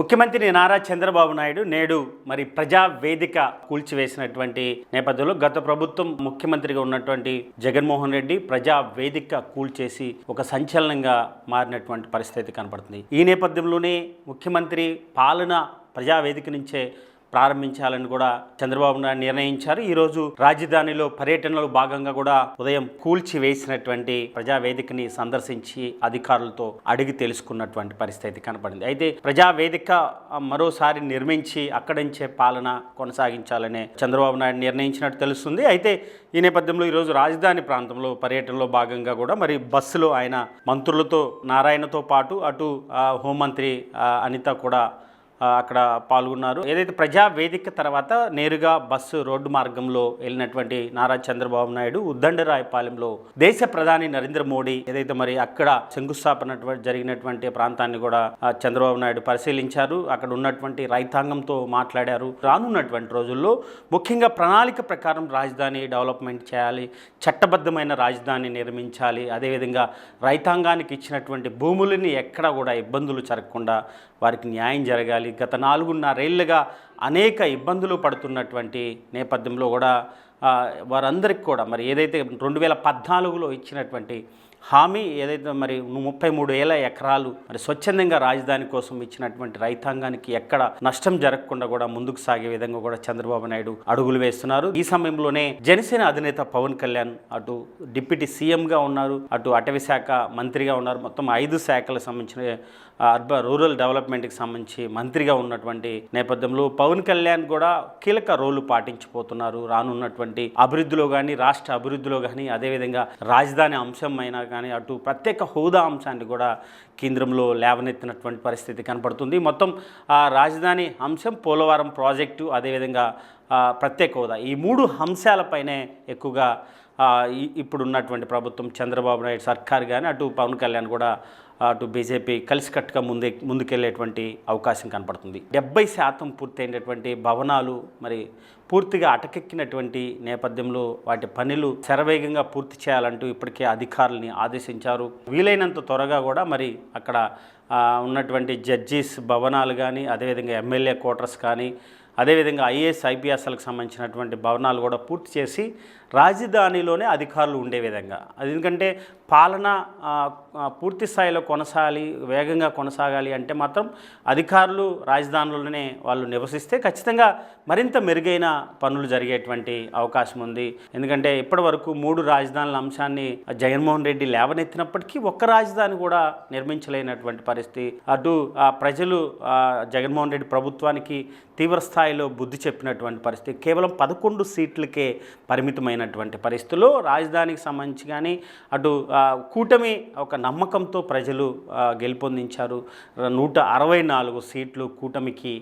ముఖ్యమంత్రి నారా చంద్రబాబు నాయుడు నేడు మరి ప్రజా వేదిక కూల్చివేసినటువంటి నేపథ్యంలో గత ప్రభుత్వం ముఖ్యమంత్రిగా ఉన్నటువంటి జగన్మోహన్ రెడ్డి ప్రజా వేదిక కూల్చేసి ఒక సంచలనంగా మారినటువంటి పరిస్థితి కనపడుతుంది. ఈ నేపథ్యంలోనే ముఖ్యమంత్రి పాలన ప్రజా వేదిక నుంచే ప్రారంభించాలని కూడా చంద్రబాబు నాయుడు నిర్ణయించారు. ఈరోజు రాజధానిలో పర్యటనలో భాగంగా కూడా ఉదయం కూల్చి వేసినటువంటి ప్రజావేదికని సందర్శించి అధికారులతో అడిగి తెలుసుకున్నటువంటి పరిస్థితి కనపడింది. అయితే ప్రజావేదిక మరోసారి నిర్మించి అక్కడించే పాలన కొనసాగించాలనే చంద్రబాబు నాయుడు నిర్ణయించినట్టు తెలుస్తుంది. అయితే ఈ నేపథ్యంలో ఈరోజు రాజధాని ప్రాంతంలో పర్యటనలో భాగంగా కూడా మరి బస్సులో ఆయన మంత్రులతో నారాయణతో పాటు అటు హోంమంత్రి అనిత కూడా అక్కడ పాల్గొన్నారు. ఏదైతే ప్రజా వేదిక తర్వాత నేరుగా బస్సు రోడ్డు మార్గంలో వెళ్ళినటువంటి నారా చంద్రబాబు నాయుడు ఉద్దండరాయపాలెంలో దేశ ప్రధాని నరేంద్ర మోడీ ఏదైతే మరి అక్కడ శంకుస్థాపన జరిగినటువంటి ప్రాంతాన్ని కూడా చంద్రబాబు నాయుడు పరిశీలించారు. అక్కడ ఉన్నటువంటి రైతాంగంతో మాట్లాడారు. రానున్నటువంటి రోజుల్లో ముఖ్యంగా ప్రణాళిక ప్రకారం రాజధాని డెవలప్మెంట్ చేయాలి చట్టబద్ధమైన రాజధాని నిర్మించాలి అదేవిధంగా రైతాంగానికి ఇచ్చినటువంటి భూములని ఎక్కడ కూడా ఇబ్బందులు జరగకుండా వారికి న్యాయం జరగాలి గత నాలుగున్నరేళ్ళుగా అనేక ఇబ్బందులు పడుతున్నటువంటి నేపథ్యంలో కూడా వారందరికి వారందరికీ కూడా మరి ఏదైతే రెండు వేల పద్నాలుగులో ఇచ్చినటువంటి హామీ ఏదైతే మరి ముప్పై మూడు వేల ఎకరాలు మరి స్వచ్ఛందంగా రాజధాని కోసం ఇచ్చినటువంటి రైతాంగానికి ఎక్కడ నష్టం జరగకుండా కూడా ముందుకు సాగే విధంగా కూడా చంద్రబాబు నాయుడు అడుగులు వేస్తున్నారు. ఈ సమయంలోనే జనసేన అధినేత పవన్ కళ్యాణ్ అటు డిప్యూటీ సీఎంగా ఉన్నారు అటు అటవీ శాఖ మంత్రిగా ఉన్నారు. మొత్తం ఐదు శాఖలకు సంబంధించిన అర్బన్ రూరల్ డెవలప్మెంట్కి సంబంధించి మంత్రిగా ఉన్నటువంటి నేపథ్యంలో పవన్ కళ్యాణ్ కూడా కీలక రోలు పాటించిపోతున్నారు రానున్నటువంటి అభివృద్ధిలో కానీ రాష్ట్ర అభివృద్ధిలో కానీ అదేవిధంగా రాజధాని అంశం అయినా కానీ అటు ప్రత్యేక హోదా అంశాన్ని కూడా కేంద్రంలో లేవనెత్తినటువంటి పరిస్థితి కనపడుతుంది. మొత్తం ఆ రాజధాని అంశం పోలవరం ప్రాజెక్టు అదేవిధంగా ప్రత్యేక హోదా. ఈ మూడు అంశాలపైనే ఎక్కువగా ఇప్పుడున్నటువంటి ఇప్పుడు ఉన్నటువంటి ప్రభుత్వం చంద్రబాబు నాయుడు సర్కార్ కానీ అటు పవన్ కళ్యాణ్ కూడా అటు బీజేపీ కలిసికట్టుగా ముందే ముందుకెళ్ళేటువంటి అవకాశం కనపడుతుంది. డెబ్బై శాతం పూర్తయినటువంటి భవనాలు మరి పూర్తిగా అటకెక్కినటువంటి నేపథ్యంలో వాటి పనులు శరవేగంగా పూర్తి చేయాలంటూ ఇప్పటికే అధికారులని ఆదేశించారు. వీలైనంత త్వరగా కూడా మరి అక్కడ ఉన్నటువంటి జడ్జీస్ భవనాలు కానీ అదేవిధంగా ఎమ్మెల్యే క్వార్టర్స్ కానీ అదేవిధంగా ఐఏఎస్ ఐపీఎస్లకు సంబంధించినటువంటి భవనాలు కూడా పూర్తి చేసి రాజధానిలోనే అధికారులు ఉండే విధంగా. అది ఎందుకంటే పాలన పూర్తి స్థాయిలో కొనసాగాలి వేగంగా కొనసాగాలి అంటే మాత్రం అధికారులు రాజధానిలోనే వాళ్ళు నివసిస్తే ఖచ్చితంగా మరింత మెరుగైన పనులు జరిగేటువంటి అవకాశం ఉంది. ఎందుకంటే ఇప్పటి వరకు మూడు రాజధానుల అంశాన్ని జగన్మోహన్ రెడ్డి లేవనెత్తినప్పటికీ ఒక్క రాజధాని కూడా నిర్మించలేనటువంటి పరిస్థితి. అటు ఆ, ప్రజలు జగన్మోహన్ రెడ్డి ప్రభుత్వానికి తీవ్ర స్థాయిలో బుద్ధి చెప్పినటువంటి పరిస్థితి. కేవలం పదకొండు సీట్లకే పరిమితమైనటువంటి పరిస్థితుల్లో రాజధానికి సంబంధించి కానీ అటు కూటమి ఒక నమ్మకంతో ప్రజలు గెలుపొందించారు. నూట అరవై నాలుగు సీట్లు కూటమికి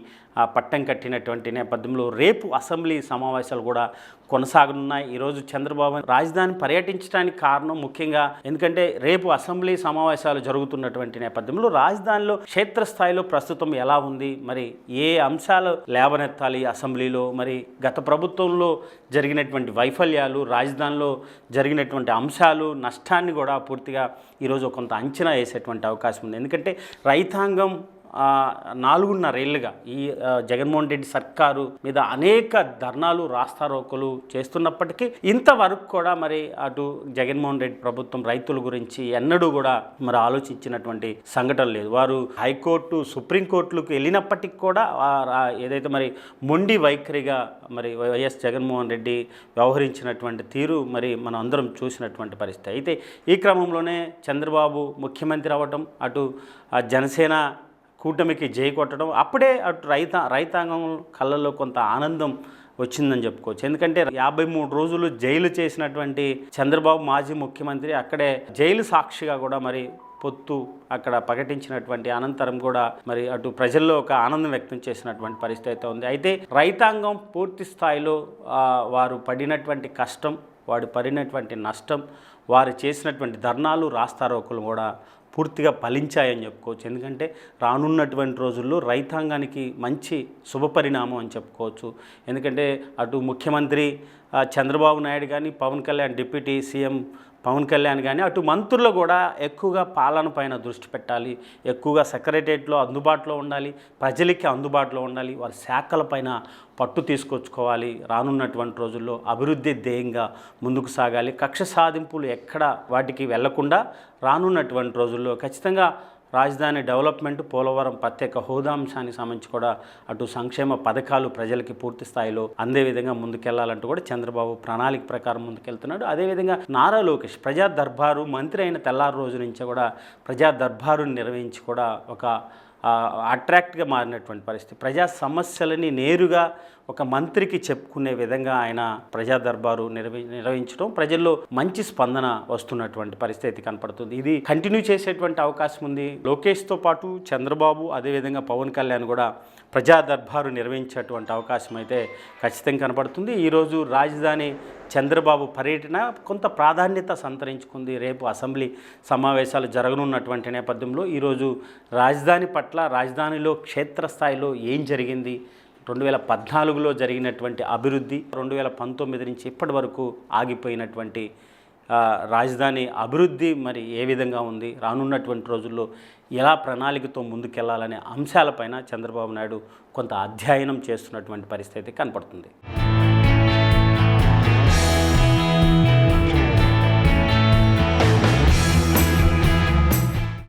పట్టం కట్టినటువంటి నేపథ్యంలో రేపు అసెంబ్లీ సమావేశాలు కూడా కొనసాగనున్నాయి. ఈరోజు చంద్రబాబు రాజధాని పర్యటించడానికి కారణం ముఖ్యంగా ఎందుకంటే రేపు అసెంబ్లీ సమావేశాలు జరుగుతున్నటువంటి నేపథ్యంలో రాజధానిలో క్షేత్రస్థాయిలో ప్రస్తుతం ఎలా ఉంది? మరి ఏ అంశాలు లేవనెత్తాలి అసెంబ్లీలో? మరి గత ప్రభుత్వంలో జరిగినటువంటి వైఫల్యాలు రాజధానిలో జరిగినటువంటి అంశాలు నష్టాన్ని కూడా పూర్తిగా ఈరోజు కొంత అంచనా వేసేటువంటి అవకాశం ఉంది. ఎందుకంటే రైతాంగం నాలుగున్నరేళ్ళుగా ఈ జగన్మోహన్ రెడ్డి సర్కారు మీద అనేక ధర్నాలు రాస్తారోకలు చేస్తున్నప్పటికీ ఇంతవరకు కూడా మరి అటు జగన్మోహన్ రెడ్డి ప్రభుత్వం రైతుల గురించి ఎన్నడూ కూడా మరి ఆలోచించినటువంటి సంఘటన లేదు. వారు హైకోర్టు సుప్రీంకోర్టులకు వెళ్ళినప్పటికీ కూడా ఏదైతే మరి మొండి వైఖరిగా మరి వైఎస్ జగన్మోహన్ రెడ్డి వ్యవహరించినటువంటి తీరు మరి మనం అందరం చూసినటువంటి పరిస్థితి. అయితే ఈ క్రమంలోనే చంద్రబాబు ముఖ్యమంత్రి అవ్వటం అటు జనసేన కూటమికి జై కొట్టడం అప్పుడే అటు రైత రైతాంగం కళ్ళల్లో కొంత ఆనందం వచ్చిందని చెప్పుకోవచ్చు. ఎందుకంటే యాభై మూడు రోజులు జైలు చేసినటువంటి చంద్రబాబు మాజీ ముఖ్యమంత్రి అక్కడే జైలు సాక్షిగా కూడా మరి పొత్తు అక్కడ ప్రకటించినటువంటి అనంతరం కూడా మరి అటు ప్రజల్లో ఒక ఆనందం వ్యక్తం చేసినటువంటి పరిస్థితి అయితే ఉంది. అయితే రైతాంగం పూర్తి స్థాయిలో వారు పడినటువంటి కష్టం వాడు పడినటువంటి నష్టం వారు చేసినటువంటి ధర్నాలు రాస్తారోకులు కూడా పూర్తిగా ఫలించాయని చెప్పుకోవచ్చు. ఎందుకంటే రానున్నటువంటి రోజుల్లో రైతాంగానికి మంచి శుభపరిణామం అని చెప్పుకోవచ్చు. ఎందుకంటే అటు ముఖ్యమంత్రి చంద్రబాబు నాయుడు కానీ పవన్ కళ్యాణ్ డిప్యూటీ సీఎం పవన్ కళ్యాణ్ కానీ అటు మంత్రులు కూడా ఎక్కువగా పాలన పైన దృష్టి పెట్టాలి. ఎక్కువగా సెక్రటరియట్లో అందుబాటులో ఉండాలి. ప్రజలకి అందుబాటులో ఉండాలి. వారి శాఖల పైన పట్టు తీసుకొచ్చుకోవాలి. రానున్నటువంటి రోజుల్లో అభివృద్ధి ధ్యేయంగా ముందుకు సాగాలి. కక్ష సాధింపులు ఎక్కడ వాటికి వెళ్ళకుండా రానున్నటువంటి రోజుల్లో ఖచ్చితంగా రాజధాని డెవలప్మెంట్ పోలవరం ప్రత్యేక హోదా అంశానికి సంబంధించి కూడా అటు సంక్షేమ పథకాలు ప్రజలకి పూర్తి స్థాయిలో అందే విధంగా ముందుకెళ్ళాలంటూ కూడా చంద్రబాబు ప్రణాళిక ప్రకారం ముందుకెళ్తున్నాడు. అదేవిధంగా నారా లోకేష్ ప్రజా దర్బారు మంత్రి అయిన తెల్లారి రోజు నుంచి కూడా ప్రజా దర్బారుని నిర్వహించి కూడా ఒక అట్రాక్ట్గా మారినటువంటి పరిస్థితి. ప్రజా సమస్యలని నేరుగా ఒక మంత్రికి చెప్పుకునే విధంగా ఆయన ప్రజా దర్బారు నిర్వహి నిర్వహించడం ప్రజల్లో మంచి స్పందన వస్తున్నటువంటి పరిస్థితి కనపడుతుంది. ఇది కంటిన్యూ చేసేటువంటి అవకాశం ఉంది. లోకేష్తో పాటు చంద్రబాబు అదేవిధంగా పవన్ కళ్యాణ్ కూడా ప్రజా దర్బారు నిర్వహించేటువంటి అవకాశం అయితే ఖచ్చితంగా కనపడుతుంది. ఈరోజు రాజధాని చంద్రబాబు పర్యటన కొంత ప్రాధాన్యత సంతరించుకుంది. రేపు అసెంబ్లీ సమావేశాలు జరగనున్నటువంటి నేపథ్యంలో ఈరోజు రాజధాని పట్ల రాజధానిలో క్షేత్రస్థాయిలో ఏం జరిగింది? రెండు వేల పద్నాలుగులో జరిగినటువంటి అభివృద్ధి రెండు వేల పంతొమ్మిది నుంచి ఇప్పటి వరకు ఆగిపోయినటువంటి రాజధాని అభివృద్ధి మరి ఏ విధంగా ఉంది? రానున్నటువంటి రోజుల్లో ఎలా ప్రణాళికతో ముందుకెళ్ళాలనే అంశాలపైన చంద్రబాబు నాయుడు కొంత అధ్యయనం చేస్తున్నటువంటి పరిస్థితి కనపడుతుంది.